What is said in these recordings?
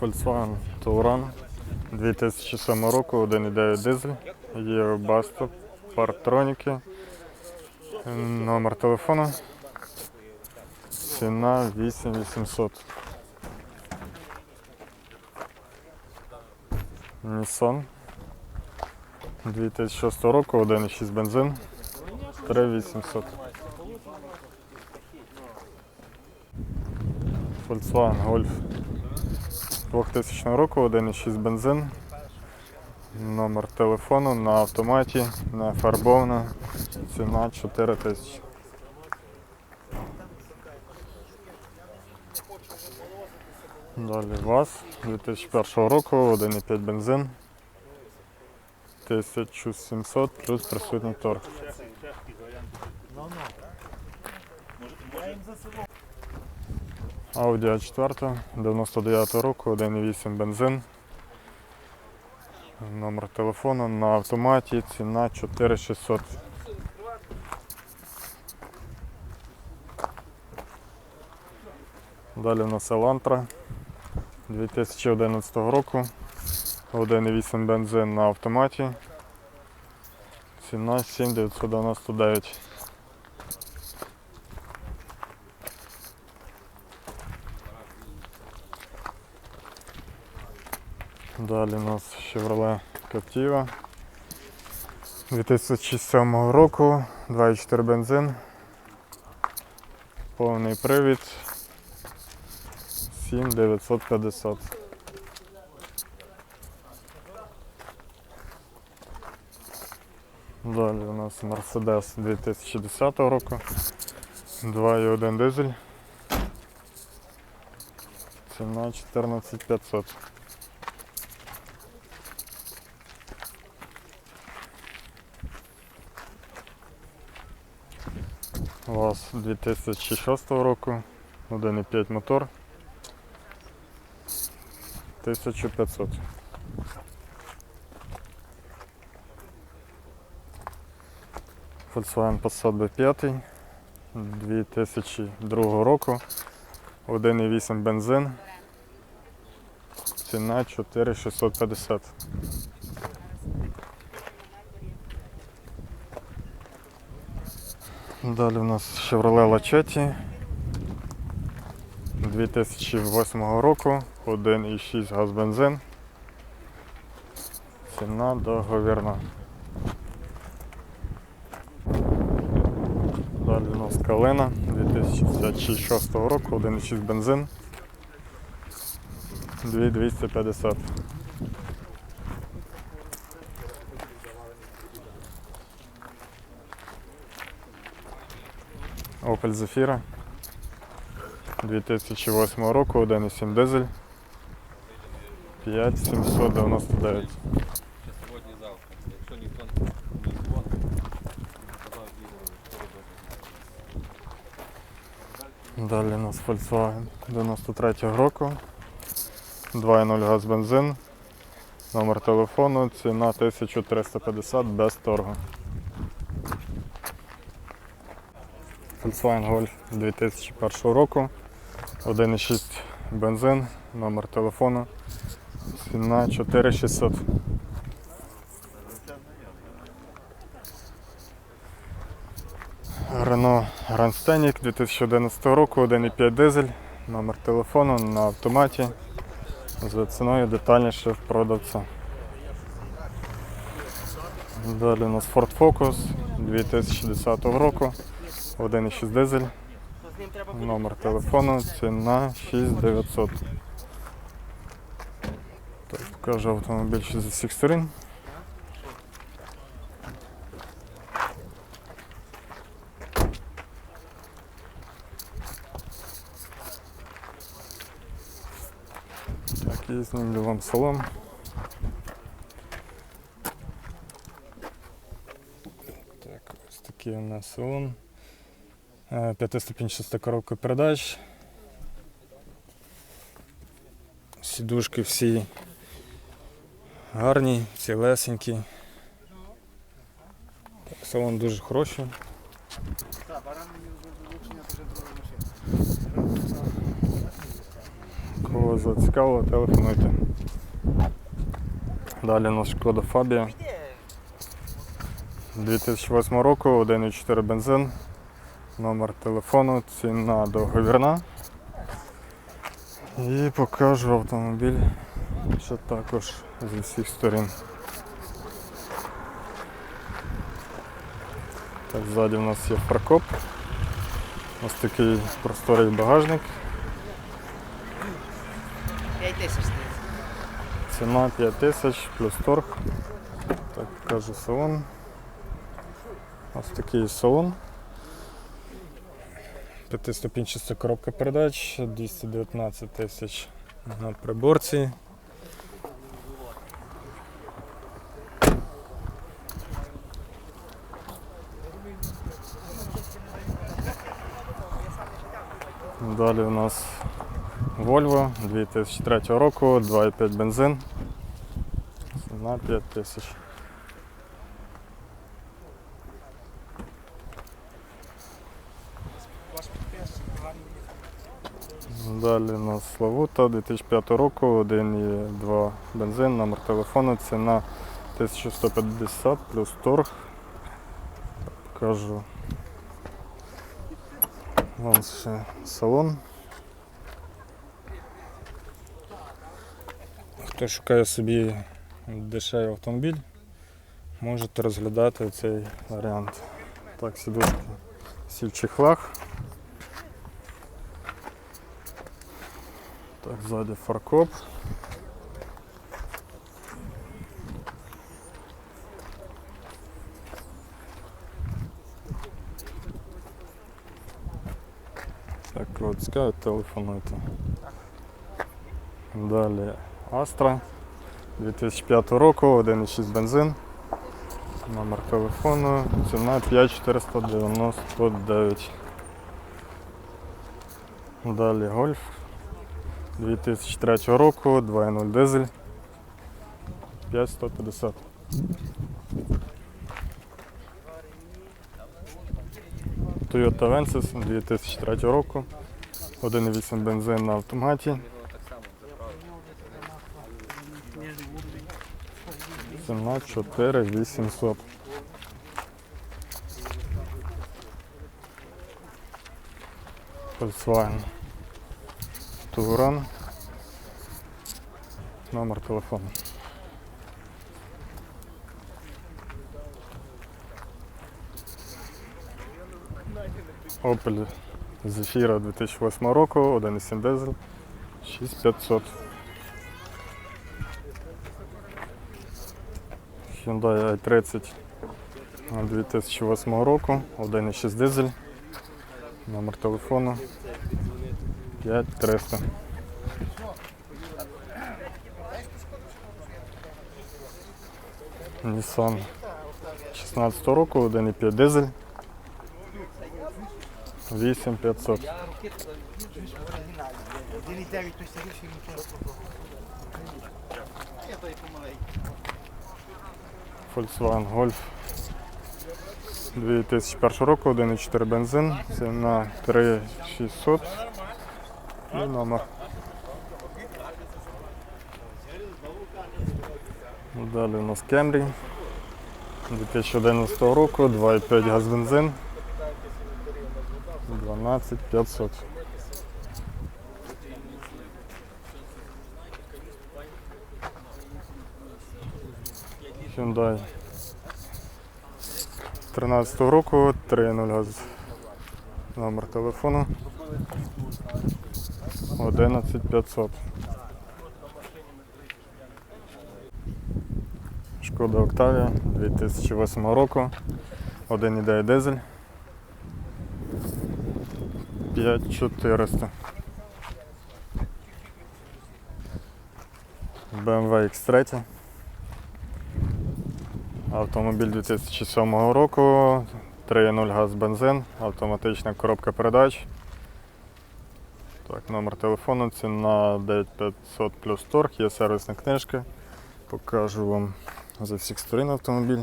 Volkswagen Touran 2007 року, 1,9 дизель, є Басто, парктроніки, номер телефону, ціна 8800. Nissan 2006 року, 1,6 бензин, 3800. Volkswagen Golf 2000 року, 1,6 бензин. Номер телефону на автоматі, не фарбована. Ціна 4 тисячі. Далі ВАЗ 2001 року, 1,5 бензин. 1700 плюс присутній торг. Audi A4 99 року, 1,8 бензин. Номер телефону на автоматі, ціна 4600. Далі у нас Elantra 2011 року. 1,8 бензин на автоматі. Ціна 7999. Далі у нас Chevrolet Captiva 2007 року, 2,4 бензин, повний привід 7950. Далі у нас Mercedes 2010 року, 2,1 дизель. Ціна 14500. ВАЗ 2006 року, 1,5 мотор, 1500. Volkswagen Passat B5 2002 року, 1,8 бензин, ціна 4650. Далі у нас Chevrolet Lachetti 2008 року, 1,6 газ бензин. Ціна договірна. Далі у нас Калина 2006 року, 1,6 бензин. 2250. Opel Zafira 2008 року, 1,7 дизель. 5799. Сьогодні завтра. Якщо ніхто не дзвонить, казав Ігорю Далі у нас Volkswagen 93 року. 2,0 газ бензин. Номер телефону, ціна 1350 без торгу. Volkswagen Golf 2001 року. 1,6 бензин, номер телефону. Ціна 4600. Renault Grand Scenic 2011 року, 1,5 дизель, номер телефону на автоматі. За ціною детальніше в продавця. Далі у нас Ford Focus 2010 року, 1,6 дизель, номер телефону, ціна 6900. Так, покажу автомобіль ще з усіх сторін. Так, і знімлю вам салон. Так, ось такий у нас салон. П'ятиступінчаста коробка передач. Сідушки всі гарні, всі лесенькі. Салон дуже хороший. Кого зацікавило, телефонуйте. Далі у нас шкода Фабія. 2008 року, 1,4 бензин. Номер телефону, ціна договірна. І покажу автомобіль ще також зі всіх сторін. Так, ззаді у нас є фаркоп. Ось такий просторий багажник. 5 тисяч. Ціна 5 тисяч плюс торг. Так, покажу салон. Ось такий салон. П'ятиступінчаста коробка передач, 219 тисяч на приборці. Далі у нас Volvo 2003 року, 2,5 бензин. Ціна 5 тисяч. Далі у нас Славута 2005 року, 1,2 бензин, номер телефону, ціна 1150 плюс торг. Покажу вам ще салон. Хто шукає собі дешевий автомобіль, можете розглядати цей варіант. Так, сідушки всі в чехлах. Так, ззаді фаркоп. Так, цікавить, телефонуйте. Далі Astra 2005 року, 1,6 бензин. Номер телефону, ціна 5499. Далі Гольф 2003 року, 2.0 дизель. 5150. Toyota Avensis 2003 року, 1,8 бензин на автоматі. Воно так само заправить. Ціна 4800. Volkswagen Touran. Номер телефону. Opel Zafira 2008 року, 1,7 дизель, 6500. Hyundai i30 2008 року, 1,6 дизель, номер телефону 5300. Nissan 16 року, 1,5 дизель, 8500. Один і дев'ять той старіший нічого. Я той помаленьку. Volkswagen Golf 2001 року, 1,4 бензин, ціна 3600 номер. Далі у нас Camry 2011 року, 2,5 газ бензин, 12500. Hyundai 13 року, 3.0 газ. Номер телефону 11500. Шкода Октавія 2008 року. 1,9 дизель. 5400. BMW X3. Автомобіль 2007 року, 3.0 газ бензин, автоматична коробка передач. Номер телефону ціна 9500 плюс торг, є сервісна книжка. Покажу вам за всіх сторін автомобіль.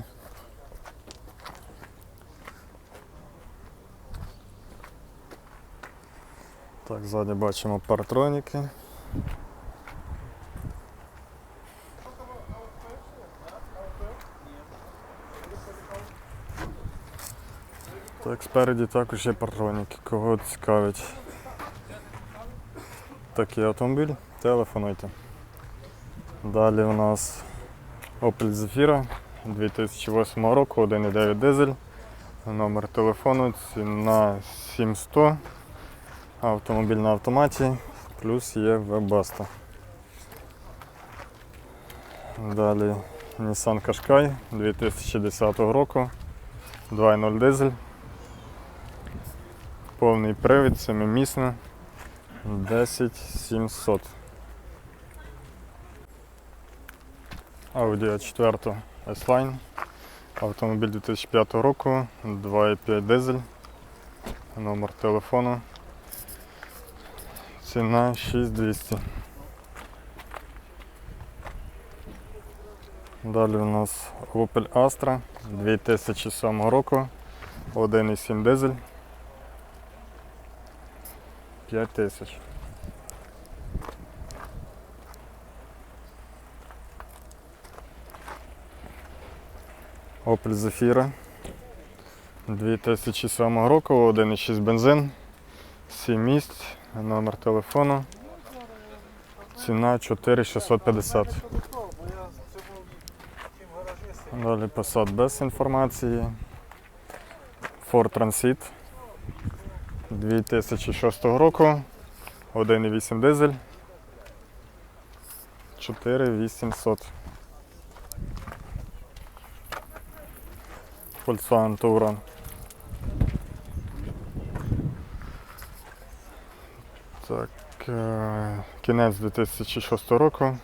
Так, Ззаді бачимо партроніки. Так, Спереді також є партроніки, кого цікавить такий автомобіль, телефонуйте. Далі у нас Opel Zafira 2008 року, 1,9 дизель. Номер телефону, ціна 7100. Автомобіль на автоматі, плюс є Webasto. Далі Nissan Qashqai 2010 року, 2.0 дизель. Повний привід, семимісний, 10700. Audi A4 S-Line. Автомобіль 2005 року, 2,5 дизель. Номер телефону. Ціна 6200. Далі у нас Opel Astra 2007 року, 1,7 дизель. 5000. Opel Zafira 2007 року, 1,6 бензин, 7 місць, номер телефону. Ціна 4650. Далі Passat без інформації. Ford Transit 2006 року, 1,8 дизель. 4800. Volkswagen Touran. Так, е, кінець 2006 року. Е,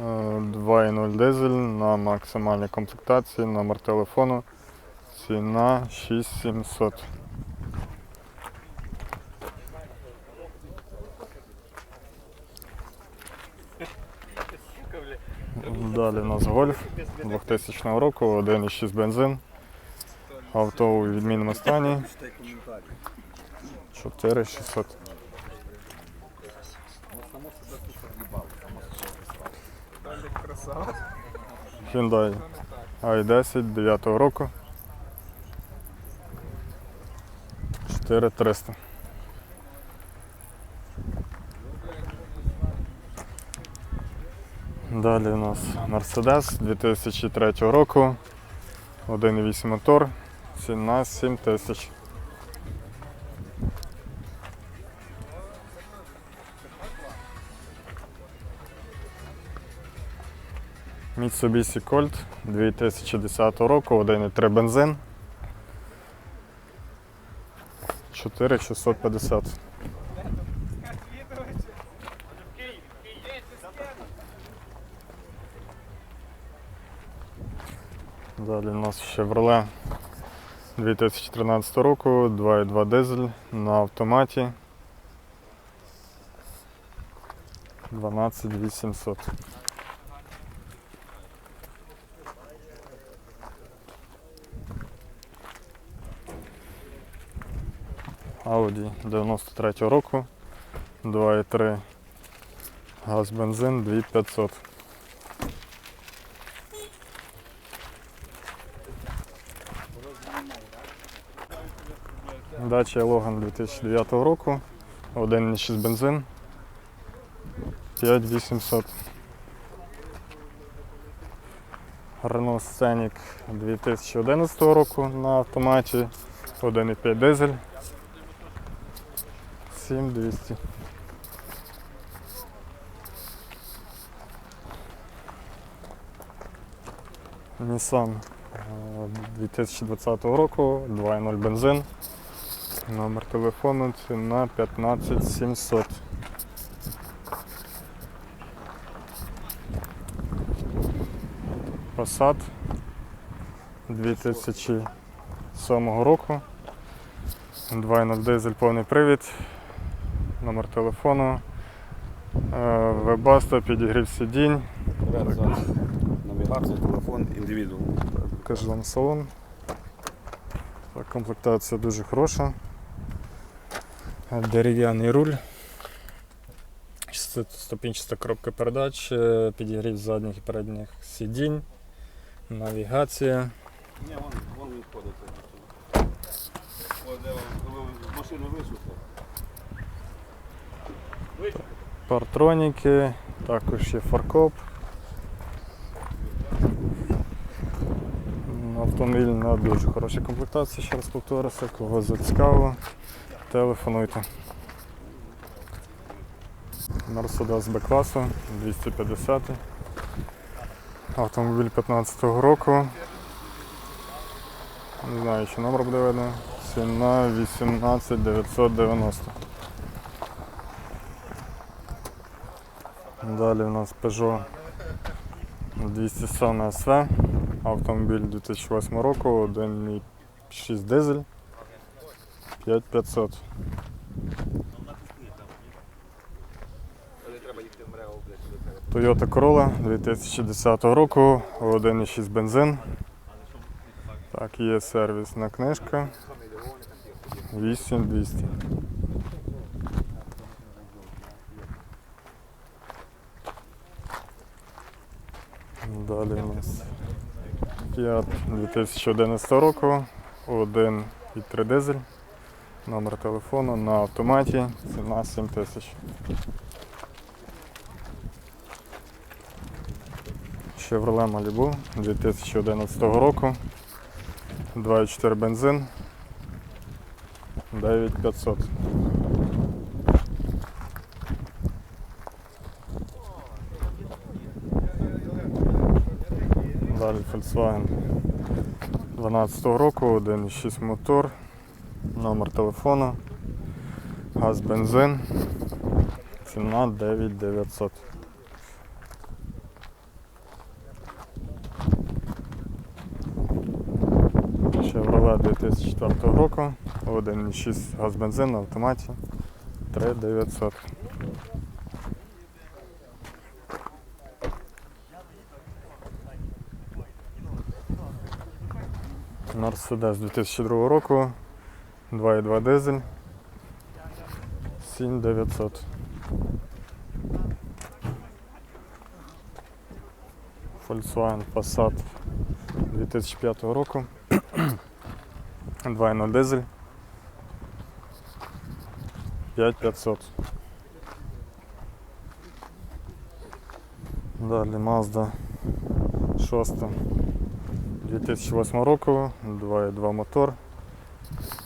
2.0 дизель на максимальній комплектації, номер телефону. Ціна 6700. Далі у нас гольф 2000 року, 1,6 бензин. Авто у відмінному стані. 4600. Hyundai i10 9 року. 4300. Далі у нас Mercedes 2003 року. 1,8 мотор. Ціна 7000. Mitsubishi Colt 2010 року, 1,3 бензин. 4650. Далі у нас Chevrolet 2013 року, 2,2 дизель на автоматі. 12800. Audi 93 року, 2,3 газ бензин 2500. Дача Логан 2009 року, 1,6 бензин 5800. Renault Scenic 2011 року на автоматі, 1,5 дизель 7200. Nissan е, 2020 року, 2.0 бензин. Номер телефону ціна 15700. Passat 2007 року. 2.0 дизель повний привід. Номер телефону. Е, Webasto, підігрів сидінь. Навігація, телефон, індивідуал. Покажу салон. Так, комплектація дуже хороша. Дерев'яний руль. Ступінчаста коробка передач, е, підігрів задніх і передніх сидінь, навігація. Ні, вон, вон він ходить. Ось де Партроніки, також є фаркоп. Автомобіль на дуже хорошій комплектації, ще раз повторюся, кого зацікавило, телефонуйте. Мерседес Б класу 250. Автомобіль 15-го року. Не знаю, чи номер буде видно. Ціна 18 Далі у нас Peugeot 207 SV, автомобіль 2008 року, 1,6 дизель, 5500. Не треба їхати в МРЕО, блядь, до тебе. Toyota Corolla 2010 року, 1,6 бензин. Так, є сервісна книжка 8200. Далі у нас Fiat 2011 року, 1,3 дизель, номер телефону на автоматі, ціна 7 тисяч. Chevrolet Malibu 2011 року, 2,4 бензин, 9500. Далі Volkswagen 12 року, 1,6 мотор, номер телефону, газ бензин, ціна 9900. Chevrolet 2004 року, 1,6 газ бензин на автоматі, 3900. Мерседес 2002 року, 2,2 дизель, 7900. Volkswagen Passat 2005 року. 2.0 дизель. 5500. Далі Mazda 6 2008 року, 2.2 мотор,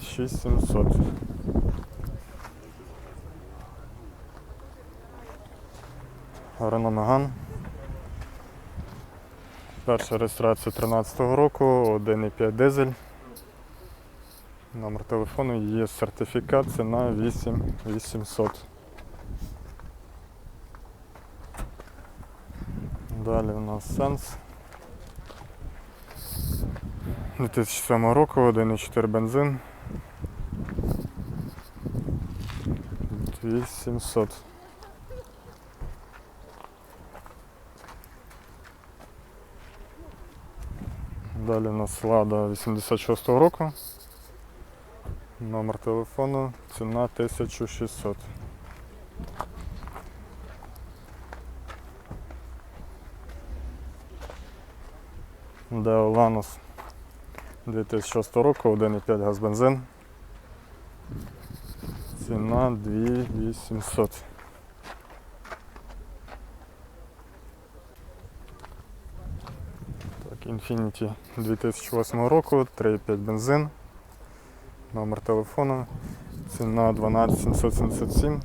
6700. Renault Megane. Перша реєстрація 13 року, 1,5 дизель. Номер телефону є сертифікат, ціна 8800. Далі у нас Sense. 2007 року, 1,4 бензин. 2700. Далі у нас Лада 86 року. Номер телефону, ціна 1600. Део Ланос 2006 року, 1,5 газ бензин. Ціна 2800. Так, Infiniti 2008 року, 3,5 бензин. Номер телефону. Ціна 12777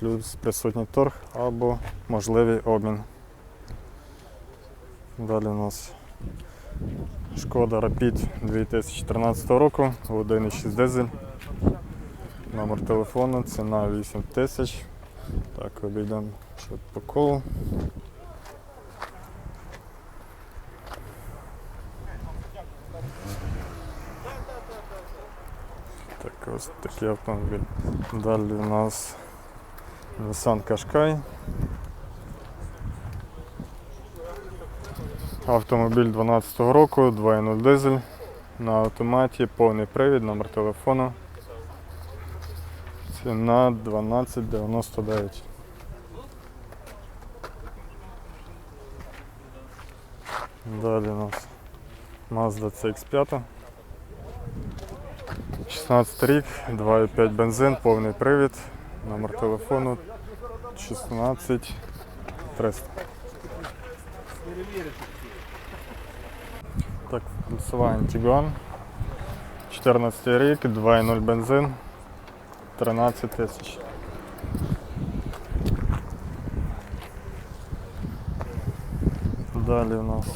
плюс присутній торг або можливий обмін. Далі у нас Шкода Rapid 2013 року, 1,6 дизель. Номер телефону, ціна 8000. Так, обійдемо ще по колу. Так, ось такий автомобіль. Далі у нас Nissan Qashqai. Автомобіль 12 року, 2.0 дизель. На автоматі, повний привід, номер телефону. Ціна 1299. Далі у нас Mazda CX5. 16 рік, 2,5 бензин, повний привід. Номер телефону 16 300. Так, Volkswagen Tiguan. 14 рік, 2,0 бензин, 13 тисяч. Далі у нас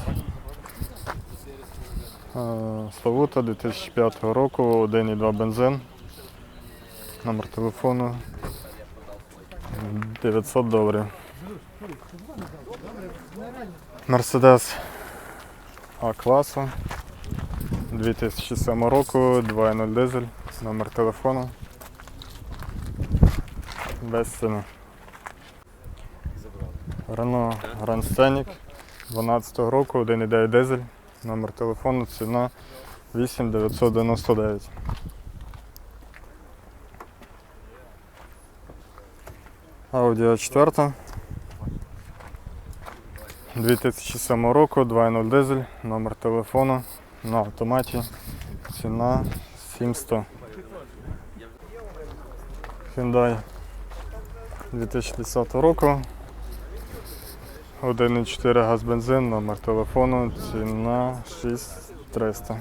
е, Славута 2005 року, 1,2 бензин. Номер телефону 900 доларів. Мерседес А класу 2007 року, 2.0 дизель, номер телефону. Без ціни. Renault Grand Scenic 12 року, 1.9 дизель, номер телефону, ціна 8999. Audi A4 2007 року, 2.0 дизель, номер телефону на автоматі, ціна 700. Hyundai 2010 року, 1.4 газ бензин, номер телефону, ціна 6300.